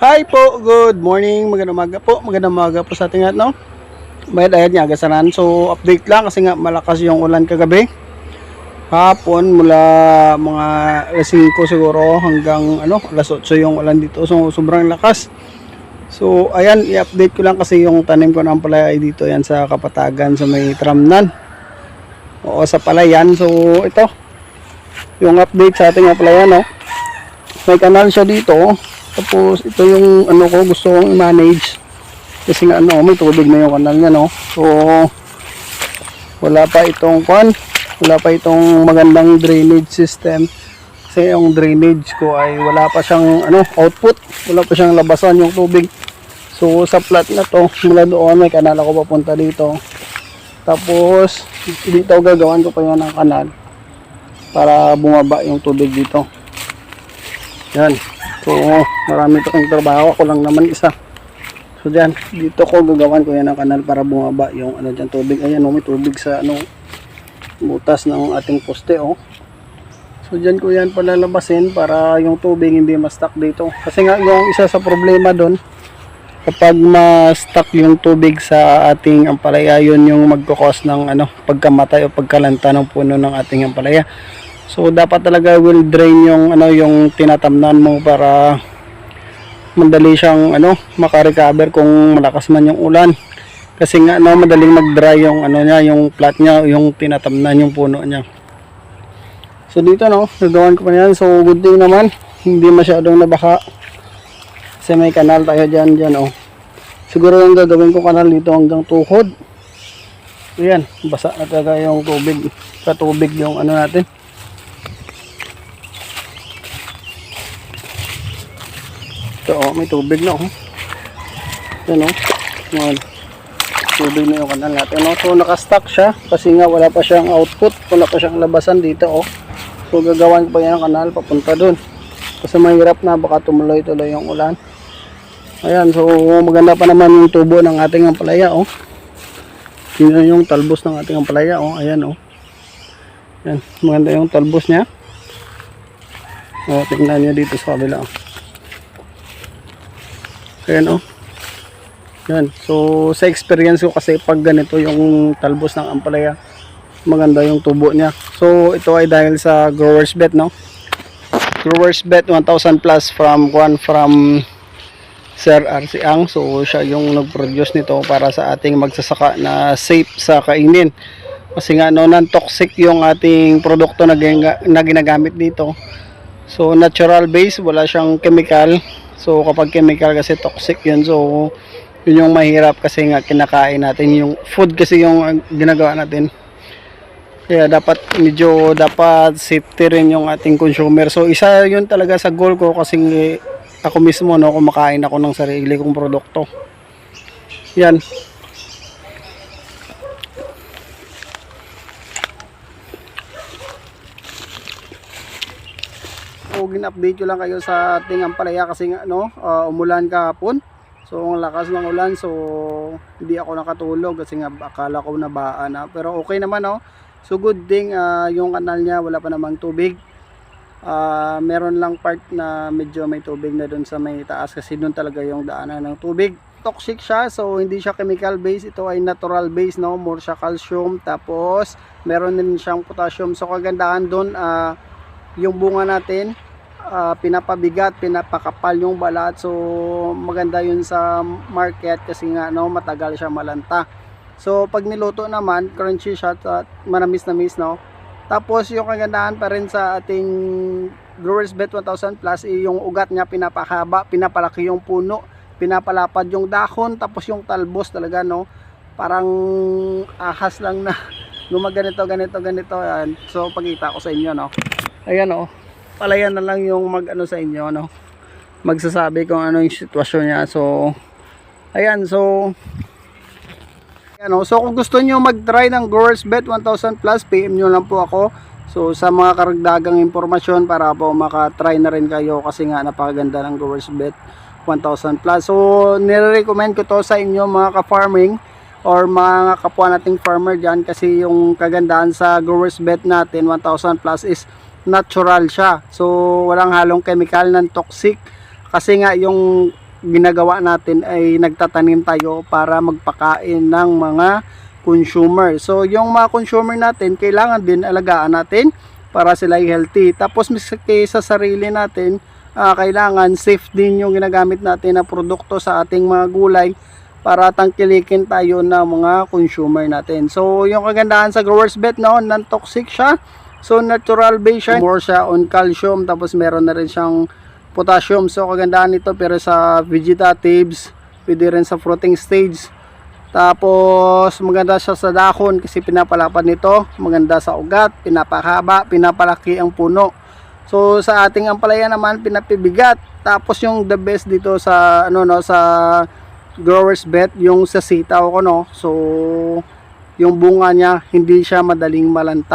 Hi po, good morning, magandang umaga po, magandang umaga po sa ating lahat, no? Bayad ayad niya, agasaran. So, update lang kasi nga malakas yung ulan kagabi. Hapon mula mga alas 5 siguro hanggang ano, alas 8 yung ulan dito. So, sobrang lakas. So, ayan, i-update ko lang kasi yung tanim ko ng palay dito yan sa Kapatagan sa may Tramnan. Oo, sa palayan. So, ito, yung update sa ating palayan, no? May kanal siya dito. Tapos ito yung ano ko gusto kong i-manage. Kasi nga ano, may tubig na yung kanal niya, no. So wala pa itong kwan, wala pa itong magandang drainage system. Kasi yung drainage ko ay wala pa siyang ano, output, wala pa siyang labasan yung tubig. So sa plat na to, mula doon may kanal ako papunta dito. Tapos dito gagawan ko pa yan ng kanal para bumaba yung tubig dito. Yan. So, marami to kong trabaho. Ako lang naman isa. So, dyan. Dito ko gagawan ko yan ng kanal para bumaba yung ano dyan tubig. Ayan, oh, may tubig sa ano butas ng ating poste, oh. So, dyan ko yan palalabasin para yung tubig hindi ma-stuck dito. Kasi nga, yung isa sa problema doon, kapag ma-stuck yung tubig sa ating ampalaya, yun yung magkakos ng ano, pagkamatay o pagkalanta ng puno ng ating ampalaya. So dapat talaga will drain yung ano yung tinatamnan mo para madali siyang ano maka-recover kung malakas man yung ulan. Kasi nga no madaling mag-dry yung ano niya, yung plat niya, yung tinatamnan yung puno niya. So dito no, nagawan ko pa yan. So good thing naman, hindi masyadong nabaka. Kasi may kanal tayo dyan, dyan oh. Siguro yung gagawin ko kanal dito hanggang tuhod. Ayan, basa na talaga yung tubig. Katubig yung ano natin. Ito oh, may tubig na oh. Yan oh. Yan. Tubig na yung kanal natin. Oh. So nakastock siya kasi nga wala pa siyang output, wala pa siyang labasan dito oh. So gagawan pa yan ng kanal papunta dun. Kasi mahirap na baka tumuloy-tuloy yung ulan. Ayan, so maganda pa naman yung tubo ng ating ampalaya oh. Yun yung talbos ng ating ampalaya oh. Ayan oh. Yan, maganda yung talbos niya. Oh, tingnan niyo dito sa kabila. Oh. Ayan oh. Yan. So sa experience ko kasi pag ganito yung talbos ng ampalaya, maganda yung tubo niya. So ito ay dahil sa growers bet no. Growers bet 1000 plus from one from Sir RC Ang. So siya yung nag-produce nito para sa ating magsasaka na safe sa kainin. Kasi nga no, non-toxic yung ating produkto na, gina- na ginagamit dito. So natural base, wala siyang chemical. So kapag chemical kasi toxic yun. So yun yung mahirap kasi nga kinakain natin yung food kasi yung ginagawa natin. Kaya dapat medyo dapat safety rin yung ating consumer. So isa yun talaga sa goal ko kasi ako mismo no kumakain ako ng sarili kong produkto. Yan. So, gin-update ko lang kayo sa ating ampalaya kasi nga no, ah, umulan kahapon. So, ang lakas ng ulan. So, hindi ako nakatulog kasi nga akala ko nabaan na. Pero okay naman no. So, good thing ah, yung kanal niya wala pa namang tubig. Ah, meron lang part na medyo may tubig na doon sa may taas kasi doon talaga yung daanan ng tubig. Toxic siya, so hindi siya chemical base. Ito ay natural base, no? More siya calcium. Tapos, meron din siyang potassium. So, kagandahan doon, ah, yung bunga natin, ah, pinapabigat, pinapakapal yung balat. So, maganda yun sa market kasi nga, no? Matagal siya malanta. So, pag niluto naman, crunchy siya at manamis-namis, no? Tapos yung kagandahan pa rin sa ating Growers Bet 1000 Plus, eh, yung ugat niya pinapahaba, pinapalaki yung puno, pinapalapad yung dahon, tapos yung talbos talaga, no? Parang ahas lang na gumaganito, ganito, ganito. Yan. So, pagkita ko sa inyo, no? Ayan, oh. Palayan na lang yung mag, ano sa inyo, no? Magsasabi kung ano yung sitwasyon niya. So, ayan, so, ano, so kung gusto niyo mag-try ng Growers Bet 1000 Plus, PM nyo lang po ako. So sa mga karagdagang impormasyon para po maka-try na rin kayo kasi nga napakaganda ng Growers Bet 1000 Plus. So nire-recommend ko to sa inyo mga ka-farming or mga kapwa nating farmer dyan kasi yung kagandahan sa Growers Bet natin 1000 Plus is natural siya. So walang halong chemical ng toxic kasi nga yung ginagawa natin ay nagtatanim tayo para magpakain ng mga consumer. So yung mga consumer natin, kailangan din alagaan natin para sila ay healthy. Tapos miski sa sarili natin, ah, kailangan safe din yung ginagamit natin na produkto sa ating mga gulay para tangkilikin tayo ng mga consumer natin. So yung kagandahan sa Growers Bet no, non-toxic siya. So natural base siya, more siya on calcium tapos meron na rin siyang potassium. So kagandahan nito pero sa vegetatives, pwede rin sa fruiting stage. Tapos maganda siya sa dahon kasi pinapalapad nito, maganda sa ugat, pinapahaba, pinapalaki ang puno. So sa ating ampalaya naman pinapibigat. Tapos yung the best dito sa ano no sa growers bet yung sa sitaw ko no. So yung bunga niya hindi siya madaling malanta.